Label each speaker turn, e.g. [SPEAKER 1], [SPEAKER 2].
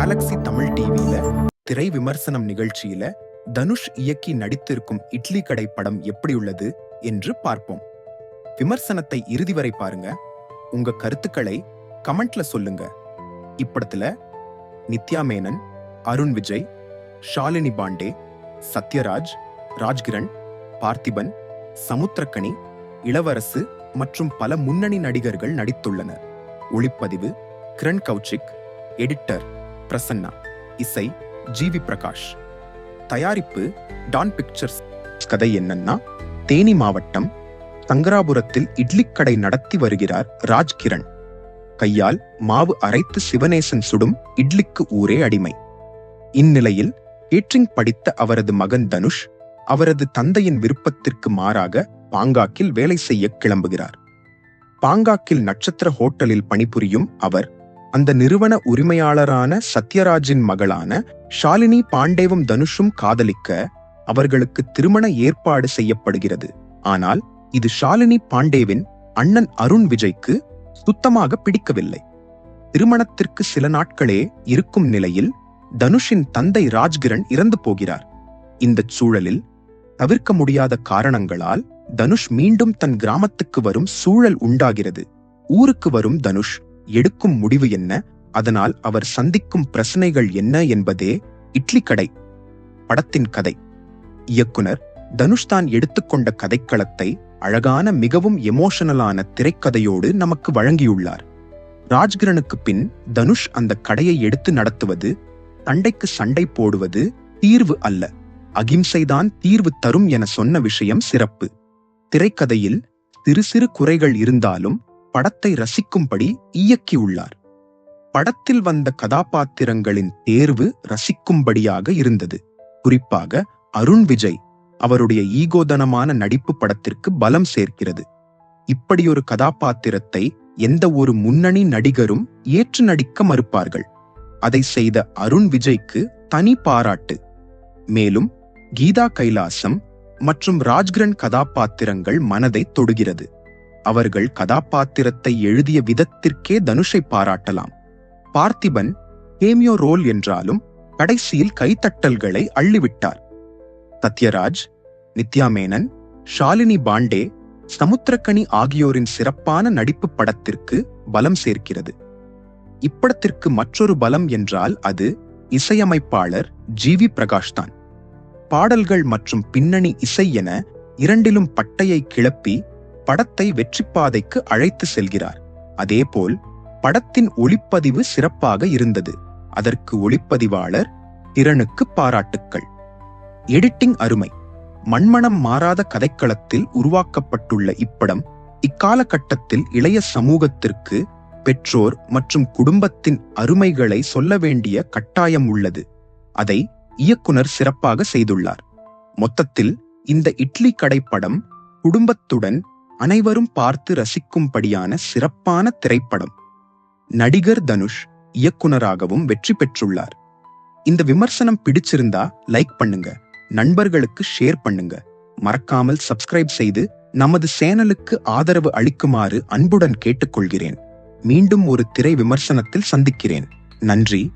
[SPEAKER 1] Galaxy Tamil டிவியில திரை விமர்சனம் நிகழ்ச்சியில தனுஷ் இயக்கி நடித்திருக்கும் இட்லி கடை படம் எப்படி உள்ளது என்று பார்ப்போம். விமர்சனத்தை இறுதி வரை பாருங்க. உங்க கருத்துக்களை கமெண்ட்ல சொல்லுங்க. இப்படத்துல நித்யா மேனன் அருண் விஜய் ஷாலினி பாண்டே சத்யராஜ் ராஜ்கிரண் பார்த்திபன் சமுத்திரக்கணி இளவரசு மற்றும் பல முன்னணி நடிகர்கள் நடித்துள்ளனர். ஒளிப்பதிவு கிரண் கௌசிக் எடிட்டர் பிரசன்னா இசை ஜிவி பிரகாஷ். தயாரிப்பு டான் பிக்சர்ஸ். கதை என்னன்னா தேனி மாவட்டம் சங்கராபுரத்தில் இட்லி கடை நடத்தி வருகிறார் ராஜ்கிரண். கையால் மாவு அரைத்து சிவனேசன் சுடும் இட்லிக்கு ஊரே அடிமை. இந்நிலையில் கேட்ரிங் படித்த அவரது மகன் தனுஷ் அவரது தந்தையின் விருப்பத்திற்கு மாறாக பாங்காக்கில் வேலை செய்ய கிளம்புகிறார். பாங்காக்கில் நட்சத்திர ஹோட்டலில் பணிபுரியும் அவர் அந்த நிறுவன உரிமையாளரான சத்யராஜின் மகளான ஷாலினி பாண்டேவும் தனுஷும் காதலிக்க அவர்களுக்கு திருமண ஏற்பாடு செய்யப்படுகிறது. ஆனால் இது ஷாலினி பாண்டேவின் அண்ணன் அருண் விஜய்க்கு சுத்தமாக பிடிக்கவில்லை. திருமணத்திற்கு சில நாட்களே இருக்கும் நிலையில் தனுஷின் தந்தை ராஜ்கிரண் இறந்து போகிறார். இந்த சூழலில் தவிர்க்க முடியாத காரணங்களால் தனுஷ் மீண்டும் தன் கிராமத்துக்கு வரும் சூழல் உண்டாகிறது. ஊருக்கு வரும் தனுஷ் எடுக்கும் முடிவு என்ன? அதனால் அவர் சந்திக்கும் பிரச்சனைகள் என்ன என்பதே இட்லி கடை படத்தின் கதை. இயக்குனர் தனுஷ் தான் எடுத்துக்கொண்ட கதைக்களத்தை அழகான மிகவும் எமோஷனலான திரைக்கதையோடு நமக்கு வழங்கியுள்ளார். ராஜ்கிரனுக்கு பின் தனுஷ் அந்த கடையை எடுத்து நடத்துவது சண்டைக்கு சண்டை போடுவது தீர்வு அல்ல. அகிம்சைதான் தீர்வு தரும் என சொன்ன விஷயம் சிறப்பு. திரைக்கதையில் சிறு சிறு குறைகள் இருந்தாலும் படத்தை ரசிக்கும்படி இயக்கியுள்ளார். படத்தில் வந்த கதாபாத்திரங்களின் தேர்வு ரசிக்கும்படியாக இருந்தது. குறிப்பாக அருண் விஜய் அவருடைய ஈகோதனமான நடிப்பு படத்திற்கு பலம் சேர்க்கிறது. இப்படியொரு கதாபாத்திரத்தை எந்த ஒரு முன்னணி நடிகரும் ஏற்று நடிக்க மறுப்பார்கள். அதை செய்த அருண் விஜய்க்கு தனி பாராட்டு. மேலும் கீதா கைலாசம் மற்றும் ராஜ்கிரண் கதாபாத்திரங்கள் மனதை தொடுகிறது. அவர்கள் கதாபாத்திரத்தை எழுதிய விதத்திற்கே தனுஷை பாராட்டலாம். பார்த்திபன் கேமியோ ரோல் என்றாலும் கடைசியில் கைத்தட்டல்களை அள்ளிவிட்டார். சத்யராஜ் நித்யா மேனன் ஷாலினி பாண்டே சமுத்திரக்கனி ஆகியோரின் சிறப்பான நடிப்பு படத்திற்கு பலம் சேர்க்கிறது. இப்படத்திற்கு மற்றொரு பலம் என்றால் அது இசையமைப்பாளர் ஜி. வி. பிரகாஷ் தான் பாடல்கள் மற்றும் பின்னணி இசை என இரண்டிலும் பட்டையை கிளப்பி படத்தை வெற்றிப்பாதைக்கு அழைத்து செல்கிறார். அதேபோல் படத்தின் ஒளிப்பதிவு சிறப்பாக இருந்தது. அதற்கு ஒளிப்பதிவாளர் திறனுக்கு பாராட்டுக்கள். எடிட்டிங் அருமை. மண்மனம் மாறாத கதைக்களத்தில் உருவாக்கப்பட்டுள்ள இப்படம் இக்காலகட்டத்தில் இளைய சமூகத்திற்கு பெற்றோர் மற்றும் குடும்பத்தின் அருமைகளை சொல்ல வேண்டிய கட்டாயம் உள்ளது. அதை இயக்குனர் சிறப்பாக செய்துள்ளார். மொத்தத்தில் இந்த இட்லி கடை படம் குடும்பத்துடன் அனைவரும் பார்த்து ரசிக்கும்படியான சிறப்பான திரைப்படம். நடிகர் தனுஷ் இயக்குனராகவும் வெற்றி பெற்றுள்ளார். இந்த விமர்சனம் பிடிச்சிருந்தா லைக் பண்ணுங்க. நண்பர்களுக்கு ஷேர் பண்ணுங்க. மறக்காமல் சப்ஸ்கிரைப் செய்து நமது சேனலுக்கு ஆதரவு அளிக்குமாறு அன்புடன் கேட்டுக்கொள்கிறேன். மீண்டும் ஒரு திரை விமர்சனத்தில் சந்திக்கிறேன். நன்றி.